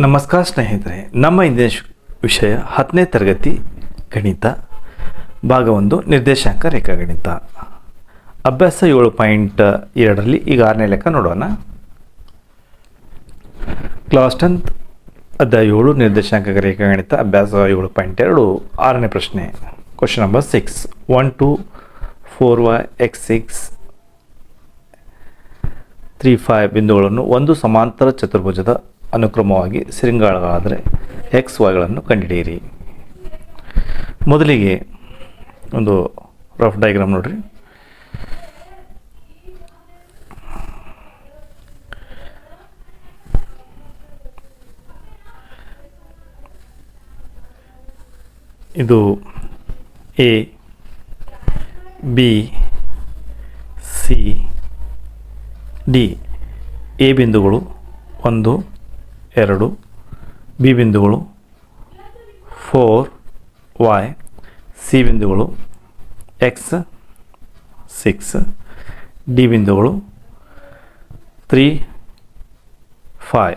ನಮಸ್ಕಾರ ಸ್ನೇಹಿತರೆ, ನಮ್ಮ ಇಂದಿನ ವಿಷಯ ಹತ್ತನೇ ತರಗತಿ ಗಣಿತ, ಭಾಗ ಒಂದು, ನಿರ್ದೇಶಾಂಕ ರೇಖಾಗಣಿತ. ಅಭ್ಯಾಸ ಏಳು ಪಾಯಿಂಟ್ ಎರಡರಲ್ಲಿ ಈಗ ಆರನೇ ಲೆಕ್ಕ ನೋಡೋಣ. ಕ್ಲಾಸ್ ಟೆಂತ್ ಅಧ್ಯಾಯ ಏಳು, ನಿರ್ದೇಶಾಂಕ ರೇಖಾಗಣಿತ, ಅಭ್ಯಾಸ ಏಳು ಪಾಯಿಂಟ್ ಎರಡು, ಆರನೇ ಪ್ರಶ್ನೆ. Question number six one two four Y X six three five ಬಿಂದುಗಳನ್ನು ಒಂದು ಸಮಾಂತರ ಚತುರ್ಭುಜದ ಅನುಕ್ರಮವಾಗಿ ಶೃಂಗಾರಗಳಾದರೆ ಎಕ್ಸ್ ವೈಗಳನ್ನು ಕಂಡುಹಿಡಿಯಿರಿ ಮೊದಲಿಗೆ ಒಂದು ರಫ್ ಡಯಾಗ್ರಾಮ್ ನೋಡ್ರಿ. ಇದು A B C D A ಬಿಂದುಗಳು ಒಂದು ಎರಡು, ಬಿ ಬಿಂದುಗಳು, ಫೋರ್ ವಾಯ್ ಸಿ ಬಿಂದುಗಳು, ಎಕ್ಸ್, ಸಿಕ್ಸ್, ಡಿ ಬಿಂದುಗಳು, ತ್ರೀ ಫೈ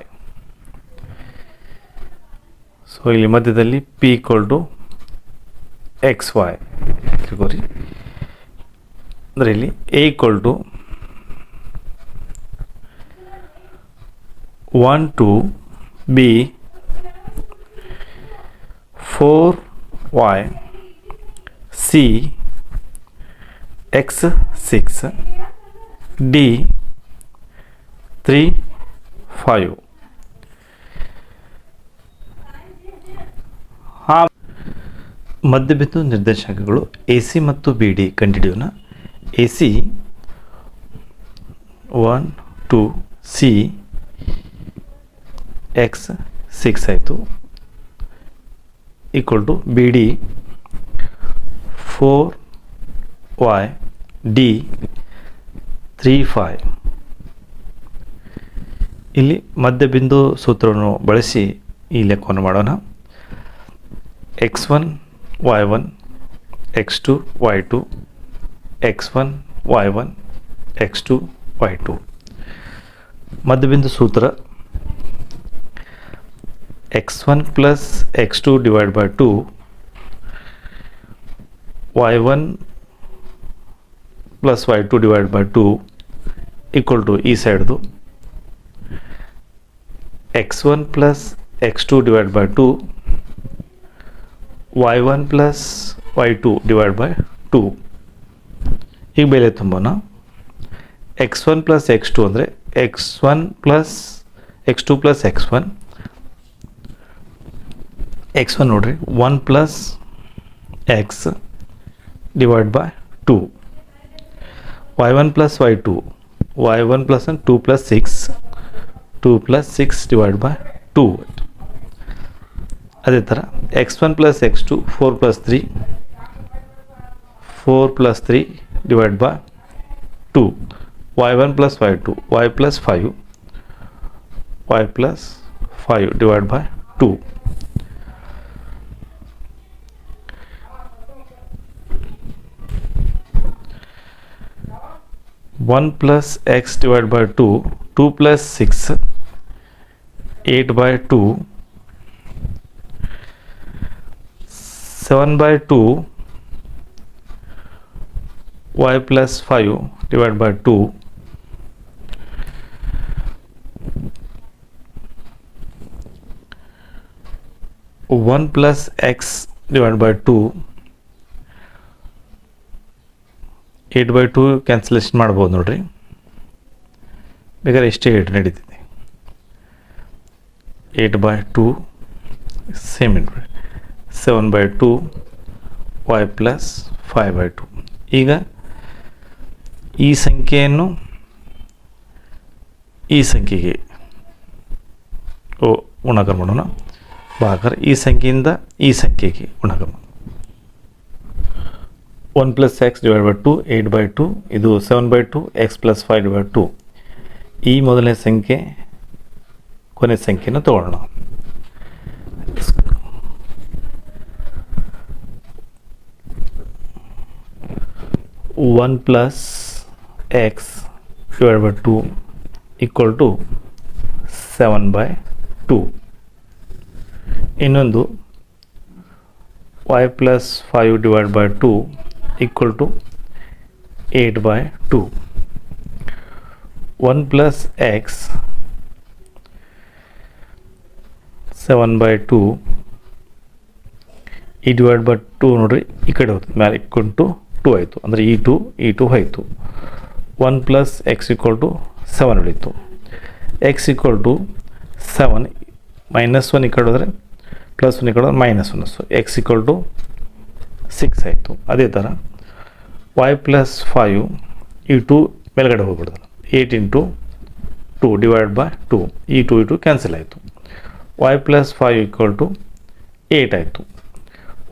ಸೊ ಇಲ್ಲಿ ಮಧ್ಯದಲ್ಲಿ P equal to X, Y. ತಿಳ್ಕೊರಿ. ಅಂದರೆ ಇಲ್ಲಿ A equal to one, two four Y C X six D three five ಆ ಮಧ್ಯಬಿಂದು ನಿರ್ದೇಶಾಂಕಗಳು ಎ ಸಿ ಮತ್ತು ಬಿ ಡಿ ಕಂಡುಹಿಡಿಯೋಣ A C one, two, C X six ಆಯಿತು. Equal to B D four Y D three five ಇಲ್ಲಿ ಮಧ್ಯಬಿಂದು ಸೂತ್ರವನ್ನು ಬಳಸಿ ಈ ಲೆಕ್ಕವನ್ನು ಮಾಡೋಣ. X one Y one X two Y two X one Y one X two Y two ಮಧ್ಯಬಿಂದು ಸೂತ್ರ X one plus X two divide by two Y one plus Y two divide by two equal to ಈ ಸೈಡ್ದು X one plus X two divide by two Y one plus Y two divide by two ಈಗ ಬೆಲೆ ತುಂಬೋಣ X one plus X two ಅಂದರೆ X one plus X two plus X one X one ನೋಡ್ರಿ one plus X divide by two Y one plus Y two Y one plus two plus six two plus six divide by two ಅದೇ ಥರ X one plus X two four plus three four plus three divide by two Y one plus Y two Y plus five Y plus five divide by two 1 plus x divided by 2 2 plus 6 8 by 2 7 by 2 y plus 5 divided by 2 1 plus x divided by 2 eight by two cancellation ಮಾಡ್ಬೋದು ನೋಡ್ರಿ. ಬೇಕಾದ್ರೆ ಎಷ್ಟೇ eight ನಡೀತಿದೆ eight by two same ಇಟ್ಬಿಡಿ seven by two Y plus five by two ಈಗ ಈ ಸಂಖ್ಯೆಯನ್ನು ಈ ಸಂಖ್ಯೆಗೆ ಓ ಗುಣಾಕಾರ ಮಾಡೋಣ. ಭಾಗಾಕಾರ ಈ ಸಂಖ್ಯೆಯಿಂದ ಈ ಸಂಖ್ಯೆಗೆ ಗುಣಾಕಾರ ಮಾಡೋಣ. One plus X divide by two eight by two ಇದು seven by two X plus five divide two ಈ ಮೊದಲನೇ ಸಂಖ್ಯೆ, ಕೊನೆ ಸಂಖ್ಯೆನ ತಗೊಳ್ಳೋಣ. One plus X divide by two equal to seven by two ಇನ್ನೊಂದು Y plus five divide by two equal to eight by two one plus X seven by two ಈ divide by two ನೋಡ್ರಿ ಈ ಕಡೆ ಹೋಗ್ತದೆ. ಮ್ಯಾಲೆ equal to ಆಯಿತು. ಅಂದರೆ ಈ ಟು ಈ ಟು ಆಯಿತು one plus X equal to seven ಉಳಿತು. X equal to seven minus one ಈ ಕಡೆ ಹೋದರೆ ಪ್ಲಸ್ ಒನ್ ಈ ಕಡೆ minus one so X equal to six ಆಯಿತು. ಅದೇ ಥರ ವೈ ಪ್ಲಸ್ ಫೈವ್ ಈ ಟು ಮೇಲ್ಗಡೆ ಹೋಗ್ಬಿಡ್ತದೆ eight into two divide by two ಈ ಟು ಈ ಟು ಕ್ಯಾನ್ಸಲ್ ಆಯಿತು. Y plus five equal to eight ಆಯಿತು.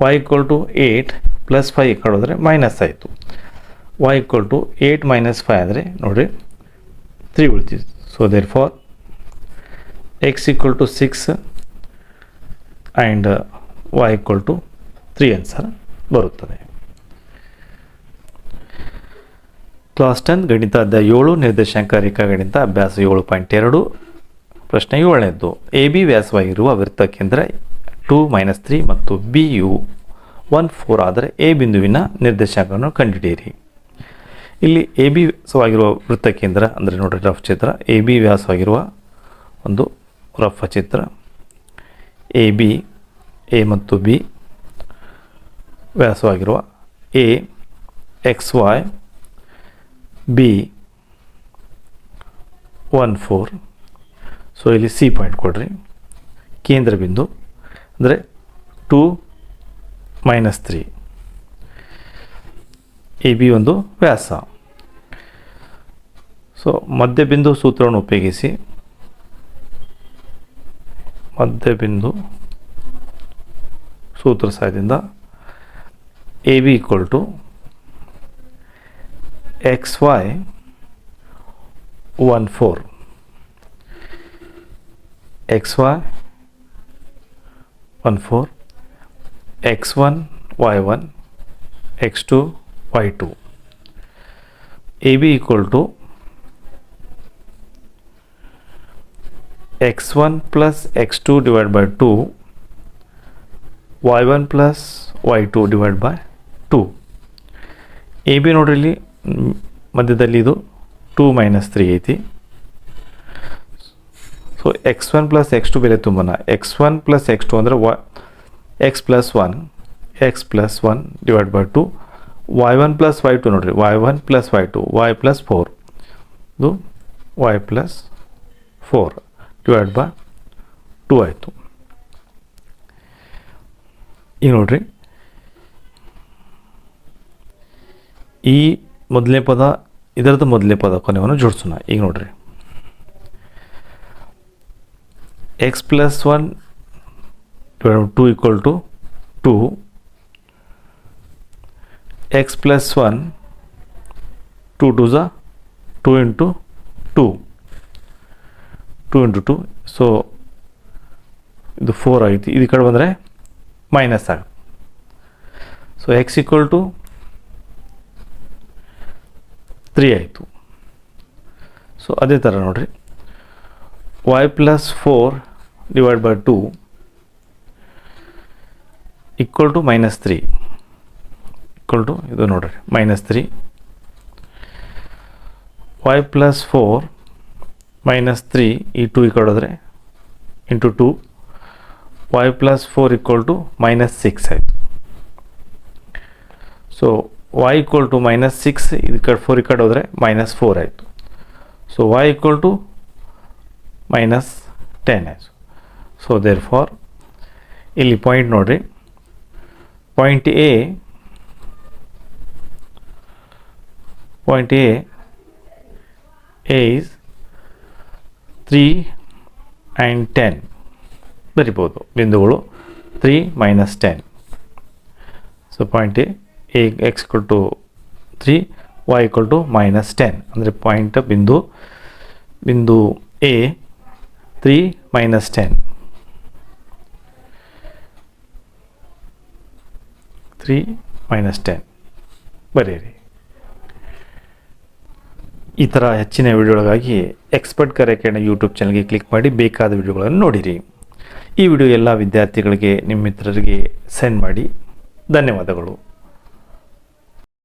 Y equal to eight plus five ಈ ಕಡೆ ಹೋದರೆ ಮೈನಸ್ ಆಯಿತು. Y equal to eight minus five ಅಂದರೆ ನೋಡಿರಿ three ಉಳ್ತೀವಿ. So therefore X equal to six and Y equal to three answer ಬರುತ್ತದೆ. Class ten, ಗಣಿತ ಅಧ್ಯಾಯ ಏಳು ನಿರ್ದೇಶಾಂಕ ರೇಖಾ ಗಣಿತ ಅಭ್ಯಾಸ ಏಳು ಪಾಯಿಂಟ್ ಎರಡು. ಪ್ರಶ್ನೆ ಏಳನೇದ್ದು ಎ ಬಿ ವ್ಯಾಸವಾಗಿರುವ ವೃತ್ತ ಕೇಂದ್ರ ಟೂ ಮೈನಸ್ ತ್ರೀ ಮತ್ತು ಬಿ ಯು ಒನ್ ಫೋರ್ ಆದರೆ ಎ ಬಿಂದುವಿನ ನಿರ್ದೇಶಾಂಕವನ್ನು ಕಂಡುಹಿಡಿಯಿರಿ ಇಲ್ಲಿ ಎ ಬಿ ವ್ಯಾಸವಾಗಿರುವ ವೃತ್ತ ಕೇಂದ್ರ ಅಂದರೆ ನೋಡಿ ರಫ್ ಚಿತ್ರ, ಎ ಬಿ ವ್ಯಾಸವಾಗಿರುವ ಒಂದು ರಫ್ ಚಿತ್ರ. ಎ ಬಿ, ಎ ಮತ್ತು B ವ್ಯಾಸವಾಗಿರುವ A X Y B one four so ಇಲ್ಲಿ ಸಿ ಪಾಯಿಂಟ್ ಕೊಡ್ರಿ. ಕೇಂದ್ರ ಬಿಂದು, ಅಂದರೆ two minus three A B ಒಂದು ವ್ಯಾಸ. ಸೊ ಮಧ್ಯಬಿಂದು ಸೂತ್ರವನ್ನು ಉಪಯೋಗಿಸಿ. ಮಧ್ಯಬಿಂದು ಸೂತ್ರ ಸಹಾಯದಿಂದ AB equal to XY 1 4 XY 1 4 X1 Y1 X2 Y2 AB equal to x1 plus x2 divided by 2 y1 plus y2 divided by two. A B ನೋಡ್ರಿ ಇಲ್ಲಿ ಮಧ್ಯದಲ್ಲಿ ಇದು ಟೂ ಮೈನಸ್ ತ್ರೀ ಐತಿ. So X one plus X two ಬೆಲೆ ತುಂಬನ. X one plus X two ಅಂದರೆ ವ X plus one X plus one divide by two Y one plus Y two ನೋಡಿರಿ. Y one plus Y two Y plus four ಇದು Y plus four divide by two ಆಯಿತು. ಈಗ ನೋಡ್ರಿ. ಈ ಮೊದಲನೇ ಪದ, ಇದರದ್ದು ಮೊದಲನೇ ಪದ ಕೊನೆಯನ್ನು ಜೋಡಿಸೋಣ. ಈಗ ನೋಡ್ರಿ. X plus one two equal to two x plus one two two ಝ two into two two into two so ಇದು ಫೋರ್ ಆಗಿತ್ತು ಇದು ಕಡೆ ಬಂದರೆ ಮೈನಸ್ ಆಗುತ್ತೆ. So x equal to three ಆಯಿತು. ಸೊ ಅದೇ ಥರ ನೋಡಿರಿ. Y plus four divide by two equal to minus three equal to ಇದು ನೋಡಿರಿ minus three y plus four minus three ಈ ಟು ಈ ಆದರೆ into two y plus four equal to minus six ಆಯಿತು. So Y equal to minus six ಇದು ಕಡೆ four ಈ ಕಡೆ ಹೋದರೆ ಮೈನಸ್ ಫೋರ್ ಆಯಿತು. So Y equal to minus ten ಆಯಿತು. ಸೊ ದೇರ್ ಫಾರ್ ಇಲ್ಲಿ ಪಾಯಿಂಟ್ ನೋಡಿರಿ. Point A point A is three and ten ಬರಿಬೋದು. ಬಿಂದುಗಳು three minus ten so point A A X equal to three Y equal to minus ten ಅಂದರೆ point ಬಿಂದು ಬಿಂದು A three minus ten three minus ten ಬರೀರಿ ಈ ಥರ ಹೆಚ್ಚಿನ ವಿಡಿಯೋಗಳಿಗಾಗಿ ಎಕ್ಸ್ಪರ್ಟ್ ಕರೆಕೆಣ ಯೂಟ್ಯೂಬ್ ಚಾನಲ್ಗೆ ಕ್ಲಿಕ್ ಮಾಡಿ ಬೇಕಾದ ವಿಡಿಯೋಗಳನ್ನು ನೋಡಿರಿ. ಈ ವಿಡಿಯೋ ಎಲ್ಲ ವಿದ್ಯಾರ್ಥಿಗಳಿಗೆ ನಿಮ್ಮ ಮಿತ್ರರಿಗೆ ಸೆಂಡ್ ಮಾಡಿ. ಧನ್ಯವಾದಗಳು.